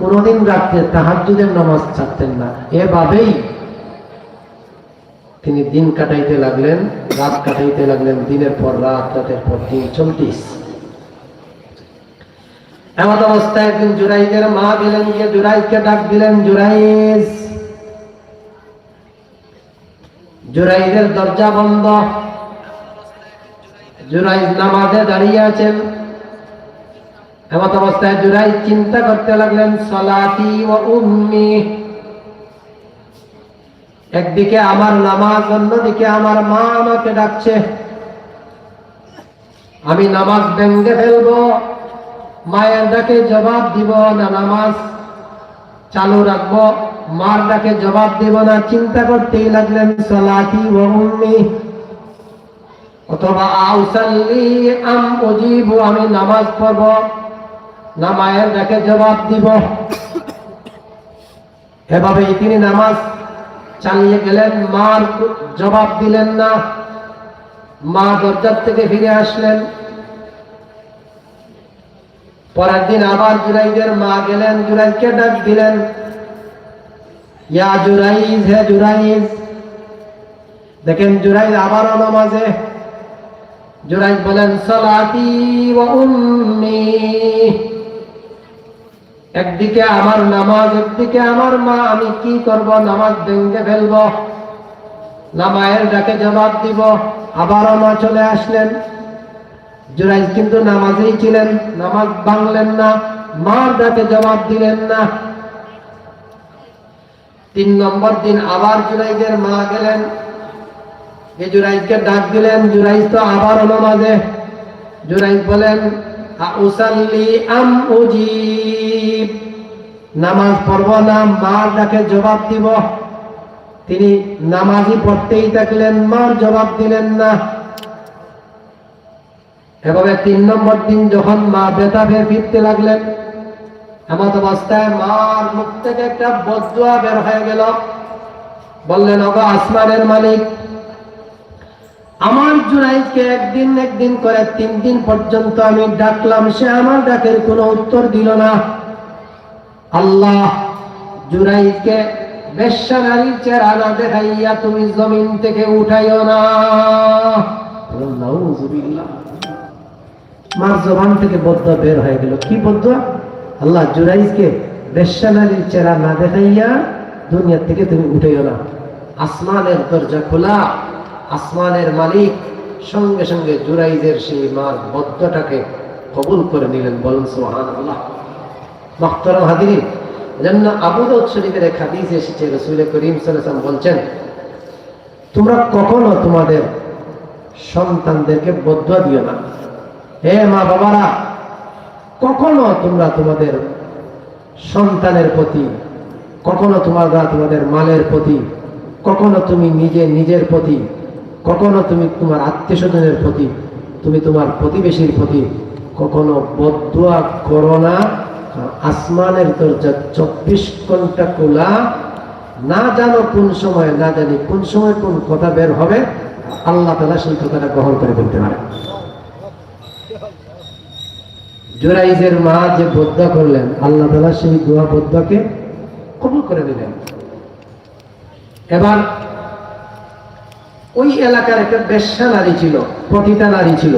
কোনোদিন রাত্রে তাহাজ্জুদের নামাজ ছাড়তেন না। এভাবেই তিনি দিন কাটাইতে লাগলেন, রাত কাটাইতে লাগলেন, দিনের পর রাত, রাতের পর দিন চলতিস এমন অবস্থায় একদিন জুরাইদের মা গেলেন, গিয়ে জুরাইদকে ডাক দিলেন জুরাইজ জুরাইদের দরজা বন্ধ। জুরাইজ নামাজে দাঁড়িয়ে আছেন। এমত অবস্থায় জুরাইজ চিন্তা করতে লাগলেন সলাতি ও উম্মি। একদিকে আমার নামাজ, অন্যদিকে আমার মা আমাকে ডাকছে। আমি নামাজ ভেঙ্গে ফেলব, মায়ের ডাকে জবাব দিব না নামাজ চালু রাখব, মার ডাকে জবাব দিব না। চিন্তা করতেই লাগলেন সলাতি ও উম্মি। অথবা আউসাল্লি আম উজিবু, আমি নামাজ পড়ব। না মায়ের ডাকে জবাব দিব। এভাবেই তিনি নামাজ চালিয়ে গেলেন, মার জবাব দিলেন না। মা দরজার থেকে ফিরে আসলেন। পরের দিন আবার জুরাইদের মা গেলেন, জুরাইদকে ডাক দিলেন, ইয়া জুরাইজ হে জুরাইজ দেখেন জুরাইজ আবারও নামাজে। জুরাইজ বলেন, সলাতি ওয়া উম্মি। একদিকে আমার নামাজ, একদিকে আমার মা, আমি কি করব? নামাজ ভেঙে ফেলব। না মায়ের ডাকে জবাব দিব। আবারও মা চলে আসলেন। জুরাইজ কিন্তু নামাজেই ছিলেন, নামাজ ভাঙলেন না, মার ডাকে জবাব দিলেন না। তিন নম্বর দিন আবার জুরাইজের মা গেলেন। জুরাইজকে ডাক দিলেন, জুরাইজ তো আবারও নামাজে। জুরাইজ বলেন নামাজ পড়ব না, মার ডাকে জবাব দিব। তিনি নামাজই পড়তেই থাকলেন, মার জবাব দিলেন না। এভাবে তিন নম্বর দিন যখন মা বেতা বের ফিরতে লাগলেন এমন অবস্থায় মার মুখ থেকে একটা বদুয়া বের হয়ে গেল। বললেন অগো আসমানের মালিক আমার জুরাইদকে একদিন একদিন করে তিন দিন পর্যন্ত আমি ডাকলাম, সে আমার ডাকের কোনো উত্তর দিল না। আল্লাহ জুরাইদকে দেখাইয়া তুমি জমিন থেকে উঠাইও না। মার জবান থেকে বদ্ধ বের হয়ে গেল। কি বদ্ধ? আল্লাহ জুরাইজকে বেশ্যা চেহারা না দেখাইয়া দুনিয়া থেকে তুমি উঠাইও না। আসমানের দরজা খোলা। আসমানের মালিক, সঙ্গে সঙ্গে জুরাইজের সেই মার বদ্ধটাকে কবুল করে নিলেন বলুন সোহান আল্লাহ মখতরম হাদিরিন জন্য আবু দাউদ শরীফের এক এসেছে রসুল করিম সাল্লাম বলছেন, তোমরা কখনো তোমাদের সন্তানদেরকে বদ্ধ দিও না। হে মা বাবারা, কখনো তোমরা তোমাদের সন্তানের প্রতি, কখনো তোমরা তোমাদের মালের প্রতি, কখনো তুমি নিজে নিজের প্রতি কখনো তুমি তোমার আত্মীয় স্বজনের প্রতি, তুমি তোমার প্রতিবেশীর প্রতি কখনো বদুয়া করো না। আসমানের দরজা চব্বিশ ঘণ্টা খোলা। না জানো কোন সময়, না জানি কোন সময় কোন কথা বের হবে। আল্লাহ তালা সেই কথাটা গ্রহণ করে ফেলতে পারে। জোরাইজের মা যে বদ্ধা করলেন, আল্লাহ তালা সেই দোয়া বদ্ধাকে কবুল করে দিলেন এবার ওই এলাকার একটা বেশ্যা নারী ছিল প্রতিটা নারী ছিল।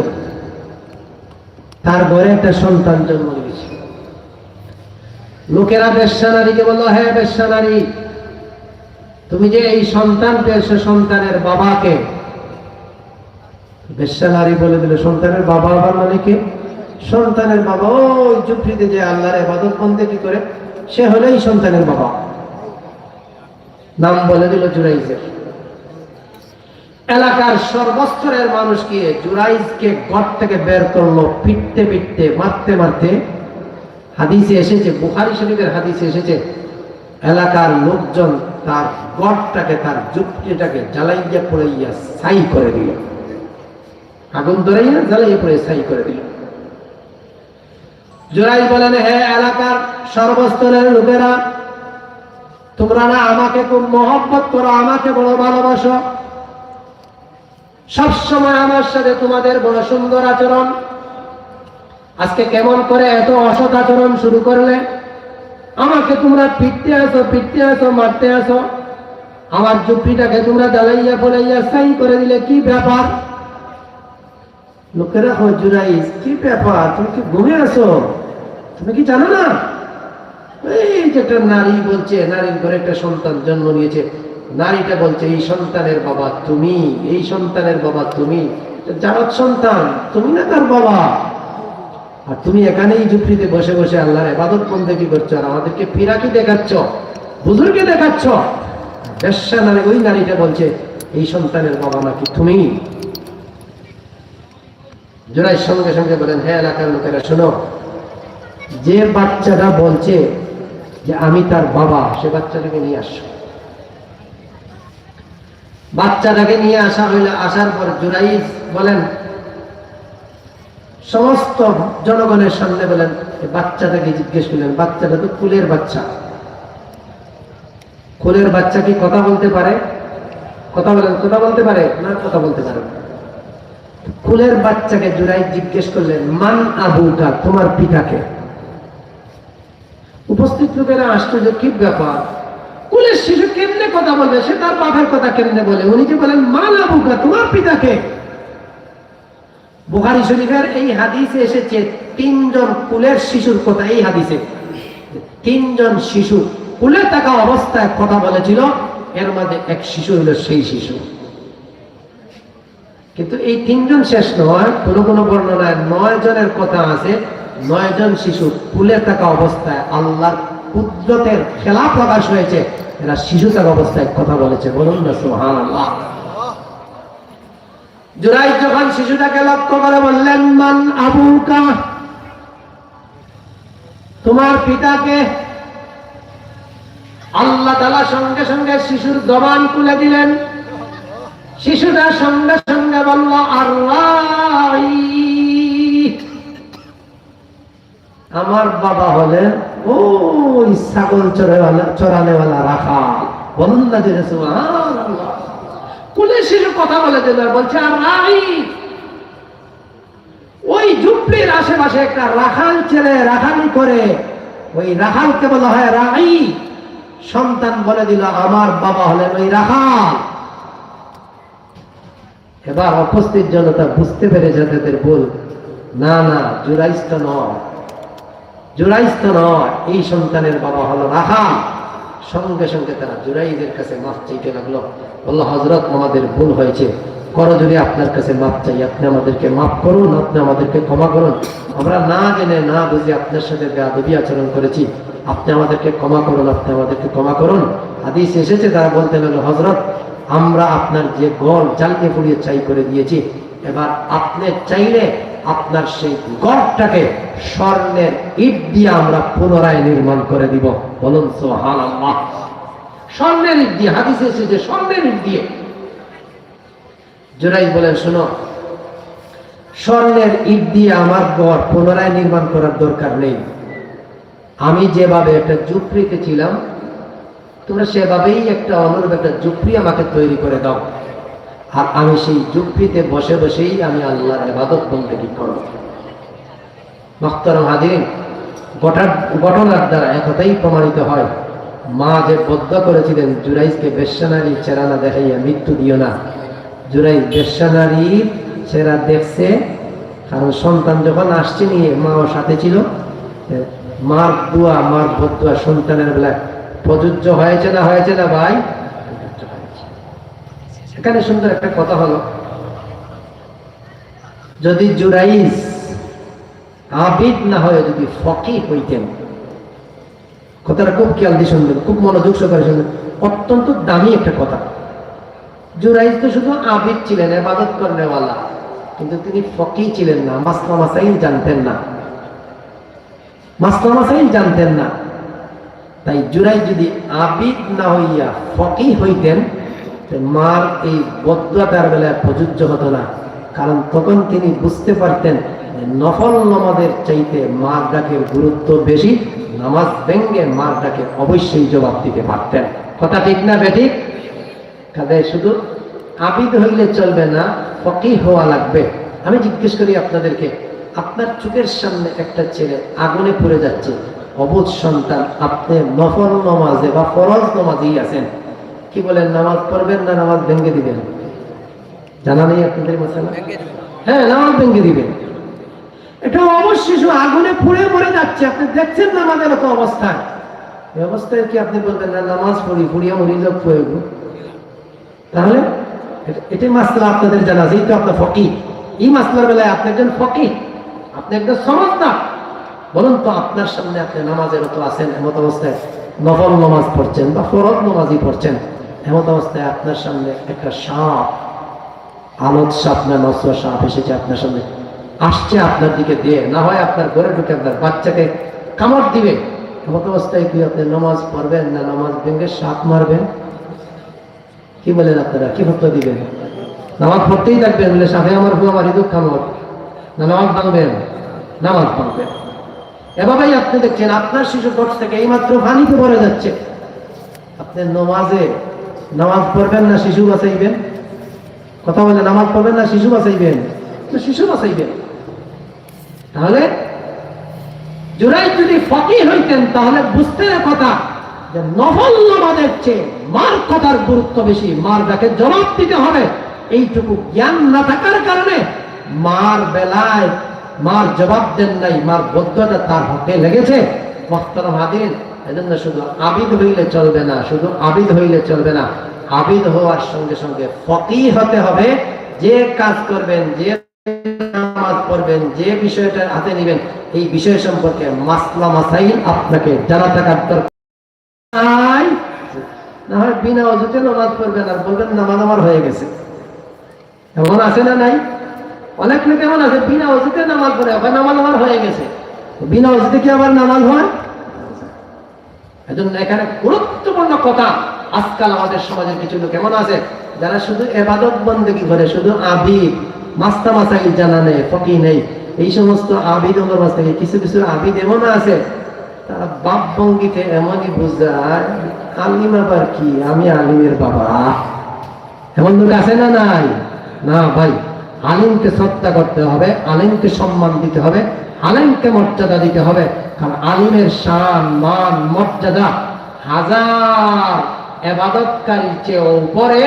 তার ঘরে একটা সন্তান জন্ম দিয়েছিল লোকেরা বেশ্যা নারীকে বলল হ্যাঁ বেশ্যা নারী, তুমি যে এই সন্তান পেয়েছ, সন্তানের বাবাকে। বেশ্যা নারী বলে দিল, সন্তানের বাবা আবার মানে কে? সন্তানের বাবা, ওই জুফরিতে যে আল্লাহর এবাদত বন্দে কি করে? সে হলেই সন্তানের বাবা। নাম বলে দিল জুরাইজের। এলাকার সর্বস্তরের মানুষ গিয়ে জুরাইজকে ঘর থেকে বের করল? পিটতে পিটতে মারতে মারতে? হাদিসে এসেছে, বুখারি শরীফের হাদিসে এসেছে, এলাকার লোকজন তার গড়টাকে তার যুক্তিটাকে জ্বালাইয়া পড়াইয়া ছাই করে দিল। আগুন ধরাইয়া জ্বালাইয়া পড়ে ছাই করে দিল। জোরাই বলেন, হে এলাকার সর্বস্তরের লোকেরা, তোমরা না আমাকে খুব মহব্বত করো, আমাকে বড় ভালোবাসো সবসময় আমার সাথে তোমাদের বড় সুন্দর আচরণ। আজকে কেমন করে এত অসৎ আচরণ শুরু করলে? আমাকে তোমরা পিটতে আসো পিটতে আসো, মারতে আসো। আমার জুপড়িটাকে তোমরা দালাইয়া পড়াইয়া সাই করে দিলে কি ব্যাপার? লোকেরা জুরাইস, কি ব্যাপার? তুমি কি ঘুমে আসো তুমি কি জানো না? এই যে একটা নারী বলছে, নারীর ঘরে একটা সন্তান জন্ম নিয়েছে। নারীটা বলছে, এই সন্তানের বাবা তুমি, এই সন্তানের বাবা তুমি। যারত সন্তান, তুমি না তার বাবা? আর তুমি এখানেই ঝুপড়িতে বসে বসে আল্লাহর এবাদত কি করছ? আর আমাদেরকে ফিরাকি দেখাচ্ছ? বুজুর্গে দেখাচ্ছ? বেশ্যা নারী, ওই নারীটা বলছে, এই সন্তানের বাবা নাকি তুমি? জোড়াই সঙ্গে সঙ্গে বলেন হ্যাঁ এলাকার লোকেরা, শোনো, যে বাচ্চাটা বলছে যে আমি তার বাবা, সে বাচ্চাটাকে নিয়ে আসো। বাচ্চাটাকে নিয়ে আসা হইলে, আসার পর জুরাইজ বলেন, সমস্ত জনগণের সামনে বলেন বাচ্চাটাকে জিজ্ঞেস করলেন, বাচ্চাটা তো কুলের বাচ্চা। কুলের বাচ্চা কি কথা বলতে পারে? কথা বলেন, কথা বলতে পারে না কথা বলতে পারে। কুলের বাচ্চাকে জুরাই জিজ্ঞেস করলেন, মান আবুকা, তোমার পিতাকে? উপস্থিত লোকেরা আশ্চর্য, কি ব্যাপার? কুলের শিশু কেমনে কথা বলবে? সে তার বাবার কথা কেমনে বলে? উনি যে বলেন মান আবুকা তোমার পিতাকে? বুখারি শরীফের এই হাদিসে এসেছে, তিনজন কুলের শিশুর কথা এই হাদিসে। তিনজন শিশু কুলে থাকা অবস্থায় কথা বলেছিল, এর মধ্যে এক শিশু হলো সেই শিশু। কিন্তু এই তিনজন শেষ নয়, কোন কোন বর্ণনায় নয় জনের কথা আছে, নয় জন শিশু কুলে থাকা অবস্থায় আল্লাহর কুদরতের খেলা প্রকাশ হয়েছে। এরা শিশু অবস্থায় কথা বলেছে। বলুন না সোহান যখন শিশুটাকে লক্ষ্য করে বললেন, মান আবুকা? তোমার পিতাকে আল্লাহ তালা সঙ্গে সঙ্গে শিশুর জবান খুলে দিলেন। শিশুটা সঙ্গে সঙ্গে বলল আল্লাহ আমার বাবা হলেন ওই ছাগল চড়ানেওয়ালা চড়ানেওয়ালা রাখা বলুন না যে। কুলে কথা বলে দিল, বলছে রাই, ওই ঝুপড়ির আশেপাশে একটা রাখাল ছেলে রাখালি করে, ওই রাখালকে বলা হয় রাই। সন্তান বলে দিল, আমার বাবা হলেন ওই রাখাল। এবার উপস্থিত জনতা বুঝতে পেরেছে তাদের ভুল। না না জুরাইস্ত নয়। জুরাইস্ত নয়, এই সন্তানের বাবা হলো রাখাল সঙ্গে সঙ্গে তারা জুরাইদের কাছে মাফ চাইতে লাগল। বলল হজরত আমাদের ভুল হয়েছে। করো যদি আপনার কাছে মাপ চাই, আপনি আমাদেরকে মাফ করুন, আপনি আমাদেরকে ক্ষমা করুন। আমরা না জেনে, না বুঝে আপনার সাথে বেয়াদবি আচরণ করেছি। আপনি আমাদেরকে ক্ষমা করুন, আপনি আমাদেরকে ক্ষমা করুন। হাদিস এসেছে, তারা বলতে লাগল হজরত আমরা আপনার যে গড়, জালকে পুড়িয়ে চাই করে দিয়েছি, এবার আপনি চাইলে আপনার সেই গড়টাকে স্বর্ণের ইট দিয়ে আমরা পুনরায় নির্মাণ করে দিব। বলুন সোহান আল্লাহ স্বর্ণের ইট দিয়ে, হাদিসে এসেছে স্বর্ণের ইট দিয়ে। জোরাই বলেন শোনো, স্বর্ণের ইট দিয়ে আমার গড় পুনরায় নির্মাণ করার দরকার নেই। আমি যেভাবে একটা জুপড়িতে ছিলাম, তোমরা সেভাবেই একটা অনুরূপ একটা জুপড়ি আমাকে তৈরি করে দাও। আর আমি সেই যুক্তিতে বসে বসেই আমি আল্লাহর ইবাদত বলতে কি করব? মখতারম হাদিন ঘটার ঘটনার দ্বারা একথাই প্রমাণিত হয়। মা যে বদ্ধ করেছিলেন জুরাইজকে বেশ্যানারীর চেরানা দেখাইয়া মৃত্যু দিও না। জুরাইজ বেশ্যানারীর চেরা দেখছে, কারণ সন্তান যখন আসছে নিয়ে মাও সাথে ছিল মার দোয়া, মার বদুয়া সন্তানের বেলায় প্রযোজ্য হয়েছে না হয়েছে না ভাই? এখানে সুন্দর একটা কথা হলো, যদি জুরাইজ আবিদ না হয়ে, যদি ফকি হইতেন, কথাটা খুব খেয়াল দিয়ে শুনবেন, খুব মনোযোগ সহকারে শুনবেন, অত্যন্ত দামি একটা কথা। জুরাইজ তো শুধু আবিদ ছিলেন এবাদত করেওয়ালা কিন্তু তিনি ফকি ছিলেন না, মাসলা মাসাইল জানতেন না। মাসলা মাসাইল জানতেন না। তাই জুরাই যদি আবিদ না হইয়া ফকি হইতেন মার এই বদুয়া তার বেলায় প্রযোজ্য হতো না। কারণ তখন তিনি বুঝতে পারতেন নফল নমাদের চাইতে মার ডাকের গুরুত্ব বেশি, নামাজ ভেঙ্গে মার ডাকে অবশ্যই জবাব দিতে পারতেন। কথা ঠিক না বেঠিক? কাজে শুধু আবিদ হইলে চলবে না ফকি হওয়া লাগবে। আমি জিজ্ঞেস করি আপনাদেরকে, আপনার চোখের সামনে একটা ছেলে আগুনে পুড়ে যাচ্ছে, অবুধ সন্তান, আপনি নফল নমাজে বা ফরজ নমাজেই আছেন। কি বলেন নামাজ পড়বেন না নামাজ ভেঙে দিবেন? জানা নেই আপনাদের মশালা? হ্যাঁ নামাজ ভেঙে দিবেন। এটা অবশ্যই শুধু আগুনে পুড়ে মরে যাচ্ছে। আপনি দেখছেন না আমাদের এত অবস্থা? এই অবস্থায় কি আপনি বলবেন না নামাজ পড়ি পুড়িয়ে মরি লোক প্রয়োগ তাহলে এটাই মাসলা আপনাদের জানা আছে এই তো আপনার ফকি এই মাসলার বেলায় আপনি একজন ফকি আপনি একজন সমজদার বলুন তো আপনার সামনে আপনি নামাজের মতো আছেন এমত অবস্থায় নফল নামাজ পড়ছেন বা ফরজ নামাজই পড়ছেন। এমত অবস্থায় আপনার সামনে একটা সাপ আলোক সাপ না, নস্র সাপ এসেছে আপনার সামনে। আসছে আপনার দিকে দিয়ে, না হয় আপনার ঘরে ঢুকে আপনার বাচ্চাকে কামড় দিবে। এমত অবস্থায় কি আপনি নামাজ পড়বেন না নামাজ ভেঙে সাপ মারবেন? কি বলেন আপনারা? কি ভক্ত দিবেন? নামাজ পড়তেই থাকবেন, বলে সাথে আমার ভু আমার ইদুক কামড়। না নামাজ ভাঙবেন? নামাজ ভাঙবেন। এভাবেই আপনি দেখছেন, আপনার শিশু কোর্স থেকে এইমাত্র পানিতে পড়ে যাচ্ছে। আপনি নমাজে নামাজ পড়বেন না, শিশু বাঁচাইবেন? কথা বলে, নামাজ পড়বেন না, শিশু বাঁচাইবেন? শিশু বাঁচাইবেন। তাহলে জুরাই যদি ফকি হইতেন, তাহলে বুঝতেন কথা যে নফল নামাজের চেয়ে মার কথার গুরুত্ব বেশি। মার ডাকে জবাব দিতে হবে। এইটুকু জ্ঞান না থাকার কারণে মার বেলায় মার জবাব দেন নাই, মার বদ্ধটা তার হকে লেগেছে। মোহতারাম হাদিন এজন্য শুধু আবিদ হইলে চলবে না, শুধু আবিদ হইলে চলবে না। আবিদ হওয়ার সঙ্গে সঙ্গে ফকি হতে হবে। যে কাজ করবেন, যে নামাজ পড়বেন, যে বিষয়টা হাতে নেবেন, এই বিষয় সম্পর্কে মাসলা মাসাইল আপনাকে জানা থাকার দরকার। না হয় বিনা অজুতে নামাজ পড়বেন আর বলবেন নামাজ আমার হয়ে গেছে। এমন আছে না নাই? অনেক লোক এমন আছে, বিনা অজুতে নামাজ পড়ে, আবার নামাজ আমার হয়ে গেছে। বিনা অজুতে কি আবার নামাজ হয়? এজন্য এখানে গুরুত্বপূর্ণ কথা, আজকাল আমাদের সমাজের কিছু লোক এমন আছে, যারা শুধু এবাদত বন্দেগী করে শুধু আবিদ মাস্তা মাসাইল জানা নেই, ফকি নেই। এই সমস্ত আবিদ মাস থেকে কিছু কিছু আবিদ এমন আছে, তারা বাপ ভঙ্গিতে এমনই বুঝায়, আলিম আবার কি? আমি আলিমের বাবা। এমন লোক আছে না নাই? না ভাই। আলিমকে শ্রদ্ধা করতে হবে, আলিমকে সম্মান দিতে হবে, আলিমকে মর্যাদা দিতে হবে। কারণ আলিমের শান, মান, মর্যাদা হাজার এবাদতকারীর চেয়ে উপরে।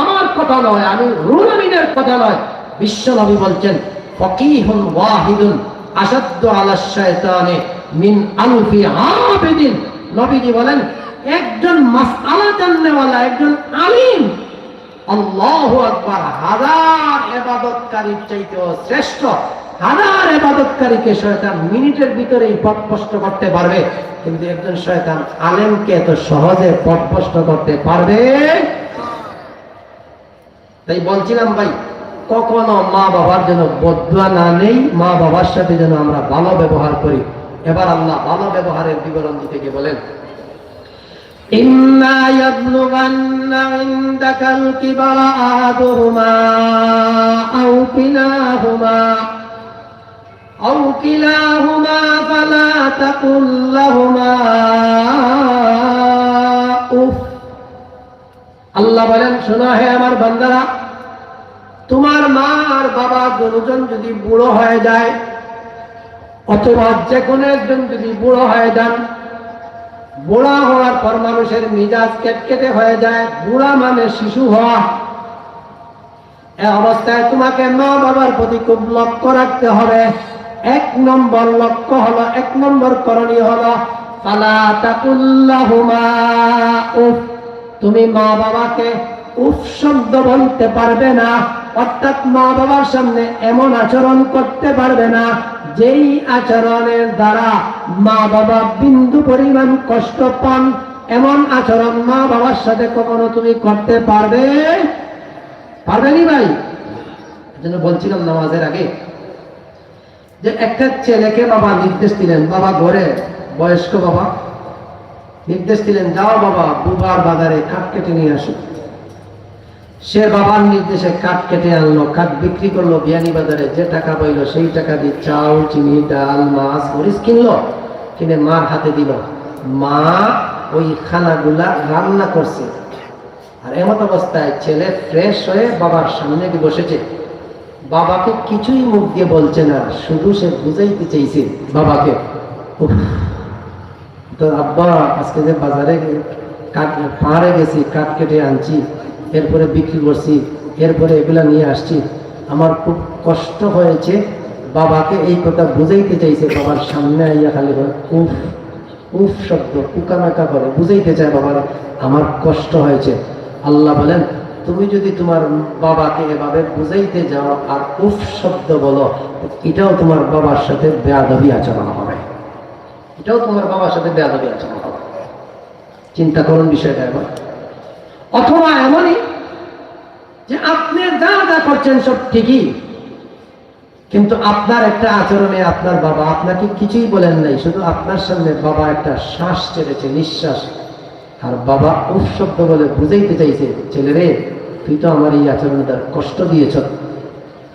আমার কথা নয়, আমি রুল আমিনের কথা নয়। বিশ্ব নবী বলছেন, ফকিহুন ওয়াহিদুন আসাদ্দ আলা শায়তানে মিন আলফি আবেদিন। নবীজি বলেন, একজন মাসআলা জাননেওয়ালা একজন আলিম আল্লাহু আকবার, হাজার এবাদতকারীর চাইতেও শ্রেষ্ঠ, হাজার এবাদতকারীকে শয়তান মিনিটের ভিতরেই করতে পারবে। কিন্তু একজন শয়তান আলেমকে এত সহজে করতে পারবে? তাই বলছিলাম ভাই, কখনো মা বাবার জন্য বদুয়া না নেই মা বাবার সাথে যেন আমরা ভালো ব্যবহার করি। এবার আল্লাহ ভালো ব্যবহারের বিবরণ দিতে গিয়ে বলেন إما يبلغن عندك الكبر أحدهما أو كلاهما أو كلاهما فلا تقل لهما أف আল্লাহ বলেন শোনা হে আমার বান্দারা তোমার মা আর বাবা দুজন যদি বুড়ো হয়ে যায় অথবা যে কোনো একজন যদি বুড়ো হয়ে যান বুড়া হওয়ার পর মানুষের মিজাজ কেটকেটে হয়ে যায়। বুড়া মানে শিশু হওয়া। এ অবস্থায় তোমাকে মা বাবার প্রতি খুব লক্ষ্য রাখতে হবে। এক নম্বর লক্ষ্য হলো, এক নম্বর করণীয় হলো উফ। তুমি মা বাবাকে উফ শব্দ বলতে পারবে না, অর্থাৎ মা বাবার সামনে এমন আচরণ করতে পারবে না। যেই আচরণের দ্বারা মা বাবা বিন্দু পরিমাণ কষ্ট পান, এমন আচরণ মা বাবার সাথে কখনো তুমি করতে পারবে? পারবে নি ভাই? জন্য বলছিলাম নামাজের আগে যে একটা ছেলেকে বাবা নির্দেশ দিলেন, বাবা ঘরে, বয়স্ক বাবা, নির্দেশ দিলেন, যাও বাবা, বুবার বাজারে কাঠ কেটে নিয়ে আসো। সে বাবার নির্দেশে কাঠ কেটে আনলো, কাঠ বিক্রি করল, বিয়ানি বাজারে যে টাকা পাইলো, সেই টাকা দিয়ে চাল, চিনি, ডাল, মাছ, মরিচ কিনলো, কিনে মার হাতে দিল। মা ওই খানাগুলা রান্না করছে। আর এমত অবস্থায় ছেলে ফ্রেশ হয়ে বাবার সামনে বসেছে। বাবাকে কিছুই মুখ দিয়ে বলছে না, শুধু সে বুঝাইতে চাইছে বাবাকে। উফ তো আব্বা আজকে যে বাজারে কাঠ পাহাড়ে গেছি, কাঠ কেটে আনছি এরপরে বিক্রি করছি, এরপরে এগুলা নিয়ে আসছি। আমার খুব কষ্ট হয়েছে, বাবাকে এই কথা বুঝাইতে চাইছে, বাবার সামনে আইয়া খালি উফ উফ শব্দ কুকামাকা করে, বুঝাইতে চায় বাবার, আমার কষ্ট হয়েছে। আল্লাহ বলেন, তুমি যদি তোমার বাবাকে এভাবে বুঝাইতে যাও আর উফ শব্দ বলো, এটাও তোমার বাবার সাথে বেয়াদবি আচরণ হবে। এটাও তোমার বাবার সাথে বেয়াদবি আচরণ হবে। চিন্তা করুন বিষয়টা এবার অথবা এমনই যে আপনি যা যা করছেন সব ঠিকই। কিন্তু আপনার একটা আচরণে আপনার বাবা আপনাকে কিছুই বলেন নাই, শুধু আপনার সামনে বাবা একটা শ্বাস ছেড়েছে, নিঃশ্বাস। আর বাবা উফ শব্দ বলে বুঝাইতে চাইছে ছেলেরে তুই তো আমার এই আচরণে তার কষ্ট দিয়েছ।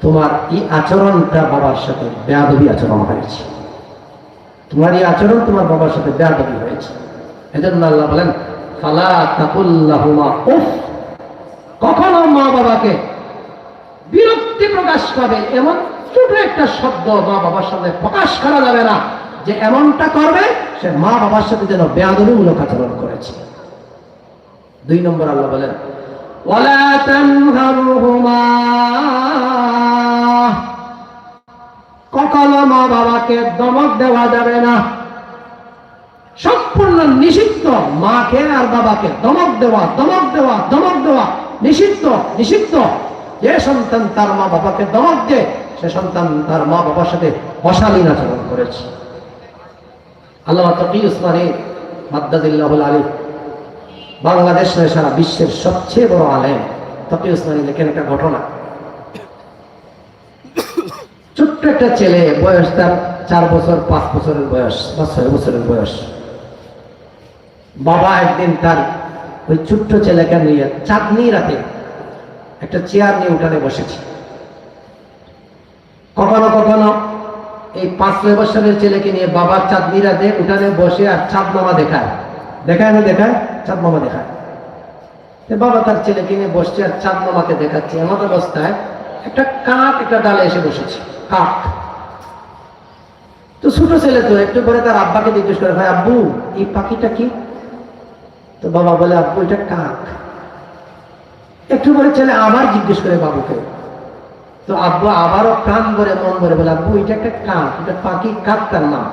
তোমার এই আচরণটা বাবার সাথে বেয়াদবি আচরণ হয়েছে। তোমার এই আচরণ তোমার বাবার সাথে বেয়াদবি হয়েছে। এজন্য আল্লাহ বলেন কখনো মা বাবাকে বিরক্তি প্রকাশ পাবে এমন ছোট একটা শব্দ মা বাবার সামনে প্রকাশ করা যাবে না যে এমনটা করবে, সে মা বাবার সাথে যেন বেয়াদবিমূলক আচরণ করেছে। দুই নম্বর আল্লাহ বলেন কখনো মা বাবাকে দমক দেওয়া যাবে না। সম্পূর্ণ নিষিদ্ধ মাকে আর বাবাকে। দমক দেওয়া দমক দেওয়া দমক দেওয়া। নিষিদ্ধ নিষিদ্ধ। যে সন্তান তার মা বাবাকে দমক দেয় সে সন্তান তার মা বাবার সাথে অশালীন আচরণ করেছে। আল্লাহ তকি উসমানী মাদ্দাদিল্লাহুল আলী বাংলাদেশ সারা বিশ্বের সবচেয়ে বড় আলেম। তকি উসমানী লেখেন একটা ঘটনা। ছোট্ট একটা ছেলে, বয়স তার চার বছর, পাঁচ বছরের বয়স বা ছয় বছরের বয়স। বাবা একদিন তার ওই ছোট্ট ছেলেকে নিয়ে চাঁদনি রাতে একটা চেয়ার নিয়ে উঠানে বসেছে। কখনো কখনো এই পাঁচ ছয় বছরের ছেলেকে নিয়ে বাবার চাঁদনি রাতে উঠানে বসে আর চাঁদ মামা দেখায়। দেখায় না দেখায়? চাঁদ মামা দেখায়। বাবা তার ছেলেকে নিয়ে বসছে আর চাঁদ মামাকে দেখাচ্ছে। এমন অবস্থায় একটা কাক একটা ডালে এসে বসেছে। কাক। তো ছোট ছেলে তো একটু পরে তার আব্বাকে জিজ্ঞেস করে, ভাই আব্বু, এই পাখিটা কি? তো বাবা বলে, আব্বু, এটা কাক। একটু পরে ছেলে আবার জিজ্ঞেস করে বাবুকে। তো আব্বু আবারও কান ভরে মন ভরে বলে, আব্বু, এটা একটা কাক, এটা পাখি, কাক তার নাম?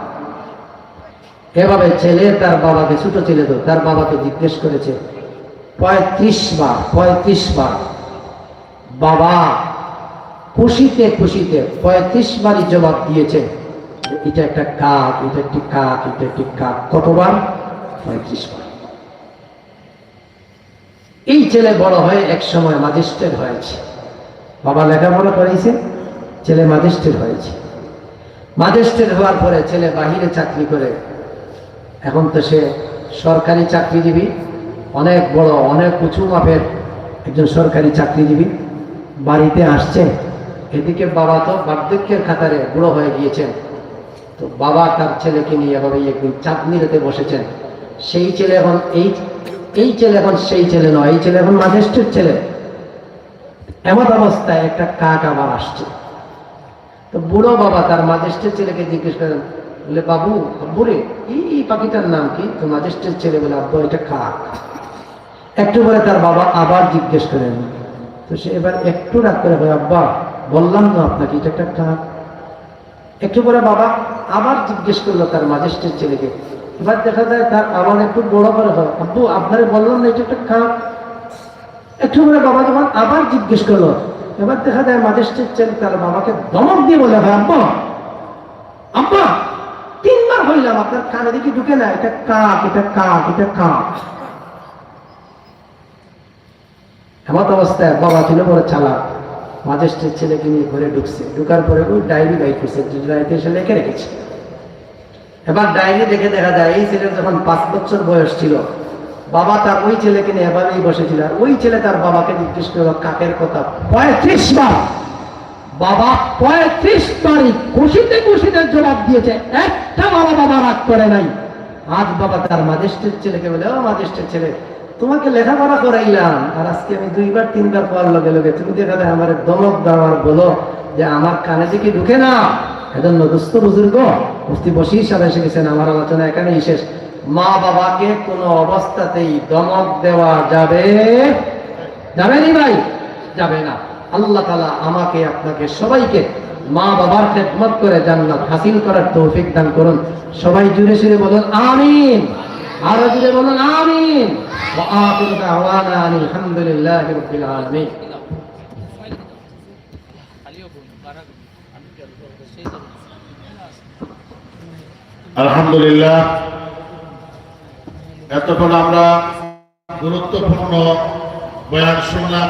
এভাবে ছেলে তার বাবাকে, ছোট ছেলে তো তার বাবাকে জিজ্ঞেস করেছে, পঁয়ত্রিশ বার পঁয়ত্রিশ বার, বাবা খুশিতে খুশিতে পঁয়ত্রিশ বারই জবাব দিয়েছে এটা একটা কাক, এটা একটি কাক, এটা একটি কাক। কতবার? পঁয়ত্রিশ বার। এই ছেলে বড় হয়ে এক সময় ম্যাজিস্ট্রেট হয়েছে। বাবা লেখাপড়া করেছে, ছেলে ম্যাজিস্ট্রেট হয়েছে। ম্যাজিস্ট্রেট হওয়ার পরে ছেলে বাহিরে চাকরি করে। এখন তো সে সরকারি চাকরিজীবী, অনেক বড়, অনেক উঁচু মাপের একজন সরকারি চাকরিজীবী বাড়িতে আসছে। এদিকে বাবা তো বার্ধক্যের খাতারে বুড়ো হয়ে গিয়েছেন। তো বাবা তার ছেলেকে নিয়ে এভাবে একদিন চাঁদনি রেতে বসেছেন। সেই ছেলে এখন এই এই ছেলে এখন সেই ছেলে নয়, এই ছেলে এখন ম্যাজিস্ট্রেট ছেলে। এমন অবস্থায় একটা কাক আবার আসছে। তো বুড়ো বাবা তার ম্যাজিস্ট্রেট ছেলেকে জিজ্ঞেস করেন, বলে, বাবু রে এই পাখিটার নাম কি? তো ম্যাজিস্ট্রেট ছেলে বলে, আব্বু, এটা কাক। একটু পরে তার বাবা আবার জিজ্ঞেস করেন, তো সে এবার একটু রাগ করে বলে, আব্বা, বললাম না আপনাকে, এটা একটা কাক। একটু পরে বাবা আবার জিজ্ঞেস করল তার ম্যাজিস্ট্রেট ছেলেকে এবার দেখা যায় তার আবার একটু বড় করে হয়। আব্বু, আপনারে বললাম না, এটা একটা একটু পরে বাবা যখন আবার জিজ্ঞেস করল। এবার দেখা যায় ছেলে তার বাবাকে দমক দিয়ে বলে, হয়, আব্বা আব্বা, তিনবার হইলাম, আপনার কানে দেখি ঢুকে না, এটা কাক এটা কাক এটা কাক। এমন অবস্থায় বাবা ছিল বড় চালাক। ম্যাজিস্ট্রেট ছেলেকে নিয়ে ঘরে ঢুকছে। ঢুকার পরে ওই ডায়েরি বাইক করছে এসে লিখে রেখেছে। এবার ডায়েরি দেখে দেখা যায়, এই ছেলের যখন পাঁচ বছর বয়স ছিল, বাবা তার ওই ছেলেকে নিয়ে এভাবেই বসেছিল, আর ওই ছেলে তার বাবাকে জিজ্ঞেস করল, কাকের কথা? পঁয়ত্রিশ বার। বাবা পঁয়ত্রিশ বারই খুশিতে খুশিতে জবাব দিয়েছে, একটা বাবা বাবা রাগ করে নাই। আজ বাবা তার ম্যাজিস্ট্রেট ছেলেকে বলে, ও ম্যাজিস্ট্রেট ছেলে, তোমাকে লেখাপড়া করাইলাম, আর আজকে আমি দুইবার, তিনবার পর লগে লগে তুমি দেখা আমার দমক দাও আর বলো যে আমার কানে দিকে ঢুকে না? এজন্য দুস্থ বুজুর্গ, মুফতি বসির সাথে এসে গেছেন, আমার আলোচনা এখানেই শেষ। মা বাবাকে কোনো অবস্থাতেই দমক দেওয়া যাবে যাবে নি ভাই? যাবে না। আল্লাহ তালা আমাকে, আপনাকে সবাইকে মা বাবার খেদমত করে জান্নাত হাসিল করার তৌফিক দান করুন। সবাই জুড়ে সুরে বলুন, আমিন। আরও জুড়ে বলুন, আমিন। ওয়া আখিরু দাওয়ানা আলহামদুলিল্লাহ, এতক্ষণ আমরা গুরুত্বপূর্ণ বয়ান শুনলাম।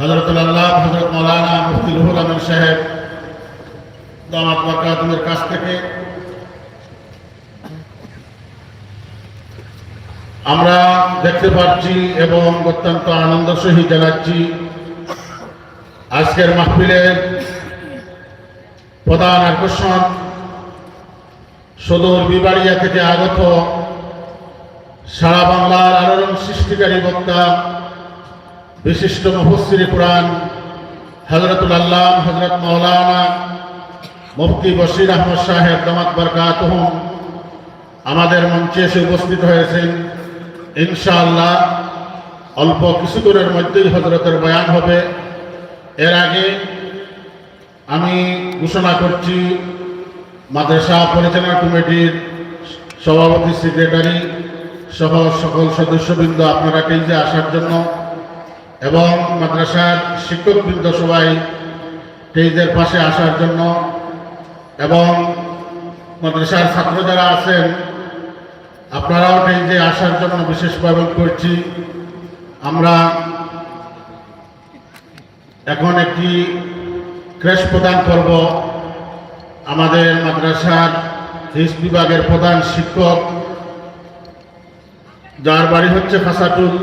হজরত আল্লাহ হজরত মৌলানা মুফতি রুহুল আমিন সাহেব, দামাত কাছ থেকে। আমরা দেখতে পাচ্ছি এবং অত্যন্ত আনন্দ সহিত জানাচ্ছি, আজকের মাহফিলের প্রধান আকর্ষণ সদর বিবাড়িয়া থেকে আগত সারা বাংলার আলোড়ন সৃষ্টিকারী বক্তা, বিশিষ্ট মুফসির কোরআন হজরতুল আল্লাহ হজরত মৌলানা মুফতি বশির আহমদ সাহেব দামাত বরকাত আমাদের মঞ্চে এসে উপস্থিত হয়েছেন। ইনশাআল্লাহ অল্প কিছু দূরের মধ্যেই হজরতের বয়ান হবে। এর আগে আমি ঘোষণা করছি মাদ্রাসা পরিচালনা কমিটির সভাপতি সেক্রেটারি সহ সকল সদস্যবৃন্দ আপনারা কেন্দ্রে আসার জন্য এবং মাদ্রাসার শিক্ষকবৃন্দ সবাই স্টেজের পাশে আসার জন্য এবং মাদ্রাসার ছাত্র যারা আছেন, আপনারাও স্টেজে আসার জন্য বিশেষভাবে করছি। আমরা এখন একটি ক্রেশ প্রদান করব। আমাদের মাদ্রাসার হিস বিভাগের প্রধান শিক্ষক, যার বাড়ি হচ্ছে ফাঁসাটুল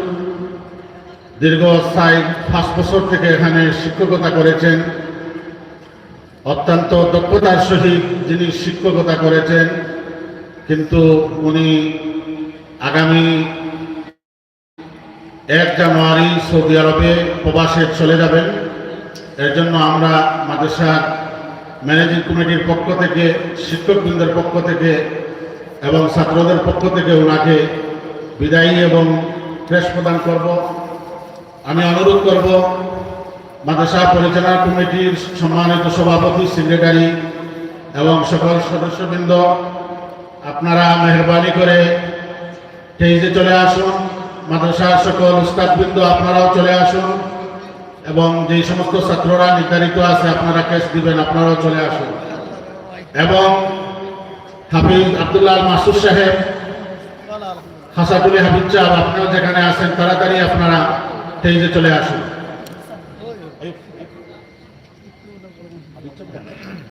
দীর্ঘ স্থায়ী পাঁচ বছর থেকে এখানে শিক্ষকতা করেছেন। অত্যন্ত দক্ষতার সহিত যিনি শিক্ষকতা করেছেন, কিন্তু উনি আগামী এক জানুয়ারি সৌদি আরবে প্রবাসে চলে যাবেন। এর জন্য আমরা মাদ্রাসার ম্যানেজিং কমিটির পক্ষ থেকে, শিক্ষকবৃন্দের পক্ষ থেকে এবং ছাত্রদের পক্ষ থেকে ওনাকে বিদায়ী এবং ক্রেশ প্রদান করব। আমি অনুরোধ করব, মাদ্রাসা পরিচালনা কমিটির সম্মানিত সভাপতি সেক্রেটারি এবং সকল সদস্যবৃন্দ, আপনারা মেহরবানি করে স্টেজে চলে আসুন। মাদ্রাসার সকল উস্তাদবৃন্দ আপনারাও চলে আসুন। এবং যে সমস্ত ছাত্ররা নির্ধারিত আছে, আপনারা কেস দিবেন, আপনারাও চলে আসুন। এবং হাফিজ আবদুল্লাহ মাসুদ সাহেব হাসাদুলি হাবিজ সাহেব আপনারা যেখানে আছেন, তাড়াতাড়ি আপনারা স্টেজে চলে আসুন।